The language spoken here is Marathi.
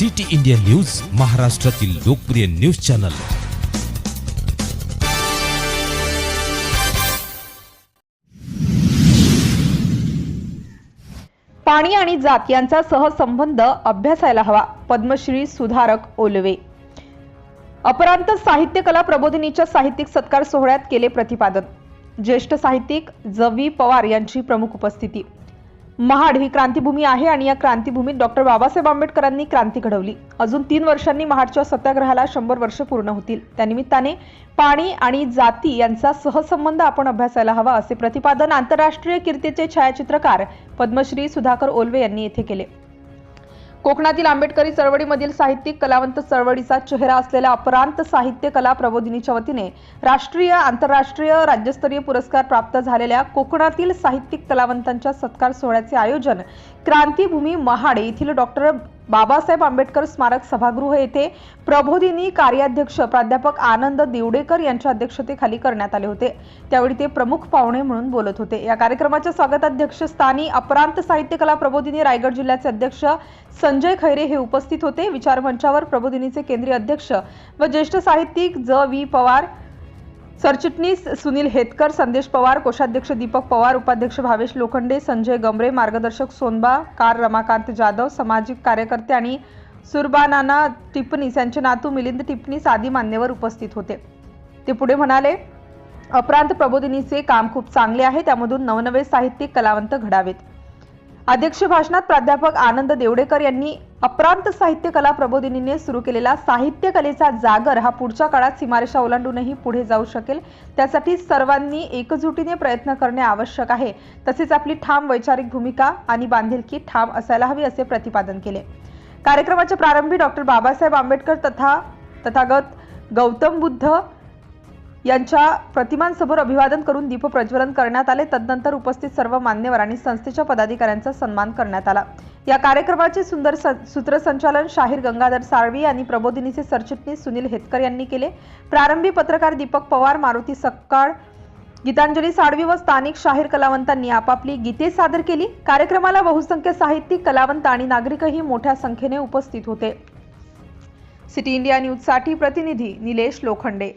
सिटी इंडिया न्यूज महाराष्ट्रातील लोकप्रिय न्यूज चॅनल. पाणी आणि जात यांचा सहसंबंध अभ्यासायला हवा. पद्मश्री सुधारक ओलवे. अपरांत साहित्य कला प्रबोधिनीच्या साहित्यिक सत्कार सोहळ्यात केले प्रतिपादन. ज्येष्ठ साहित्यिक जवी पवार यांची प्रमुख उपस्थिती. महाड ही क्रांतीभूमी आहे आणि या क्रांतीभूमीत डॉक्टर बाबासाहेब आंबेडकरांनी क्रांती घडवली. अजून तीन वर्षांनी महाडच्या सत्याग्रहाला शंभर वर्ष पूर्ण होतील. त्यानिमित्ताने पाणी आणि जाती यांचा सहसंबंध आपण अभ्यासायला हवा असे प्रतिपादन आंतरराष्ट्रीय कीर्तीचे छायाचित्रकार पद्मश्री सुधाकर ओलवे यांनी येथे केले. कोकणातील आंबेडकरी चळवळीमधील साहित्यिक कलावंत चळवळीचा चेहरा असलेल्या अपरांत साहित्य कला प्रबोधिनीच्या वतीने राष्ट्रीय आंतरराष्ट्रीय राज्यस्तरीय पुरस्कार प्राप्त झालेल्या कोकणातील साहित्यिक कलावंतांच्या सत्कार सोहळ्याचे आयोजन क्रांतीभूमी महाड येथील डॉक्टर बाबासाहेब आंबेडकर स्मारक सभागृह येथे प्रबोधिनी कार्याध्यक्ष प्राध्यापक आनंद दिवडेकर यांच्या अध्यक्षतेखाली करण्यात आले होते. त्यावेळी ते प्रमुख पाहुणे म्हणून बोलत होते. या कार्यक्रमाच्या स्वागताध्यक्ष स्थानी अपरांत साहित्य कला प्रबोधिनी रायगड जिल्ह्याचे अध्यक्ष संजय खैरे हे उपस्थित होते. विचारमंचावर प्रबोधिनीचे केंद्रीय अध्यक्ष व ज्येष्ठ साहित्यिक ज. व्ही पवार सरचिटणीस सुनील हेतकर संदेश पवार कोषाध्यक्ष दीपक पवार उपाध्यक्ष भावेश लोखंडे संजय गमरे मार्गदर्शक सोनबा कार रमाकांत जाधव सामाजिक कार्यकर्ते आणि सुरबानाना टिपणीस यांचे नातू मिलिंद टिपणीस आदी मान्यवर उपस्थित होते. ते पुढे म्हणाले अपरांत प्रबोधिनीचे काम खूप चांगले आहे त्यामधून नवनवे साहित्यिक कलावंत घडावेत. अध्यक्ष भाषणात प्राध्यापक आनंद देवडेकर यांनी अपरांत साहित्य कला प्रबोधिनीने सुरू केलेला साहित्य कलेचा जागर हा पुढच्या काळात सीमारेषा ओलांडूनही पुढे जाऊ शकेल. त्यासाठी सर्वांनी एकजुटीने प्रयत्न करणे आवश्यक आहे. तसेच आपली ठाम वैचारिक भूमिका आणि बांधिलकी ठाम असायला हवी असे प्रतिपादन केले. कार्यक्रमाच्या प्रारंभी डॉक्टर बाबासाहेब आंबेडकर तथा तथागत गौतम बुद्ध यांच्या प्रतिमांसमोर अभिवादन करून दीप प्रज्वलन करण्यात आले. तदनंतर उपस्थित सर्व मान्यवर आणि संस्थेच्या पदाधिकाऱ्यांचा सन्मान करण्यात आला. या कार्यक्रमाचे सुंदर सूत्रसंचालन शाहीर गंगाधर साळवी आणि प्रबोधिनीचे सरचिटणीस सुनील हेतकर यांनी केले. प्रारंभी पत्रकार दीपक पवार मारुती सक्काळ गीतांजली साळवी व स्थानिक शाहीर कलावंतांनी आपापली गीते सादर केली. कार्यक्रमाला बहुसंख्य साहित्यिक कलावंत आणि नागरिकही मोठ्या संख्येने उपस्थित होते. सिटी इंडिया न्यूजसाठी प्रतिनिधी निलेश लोखंडे.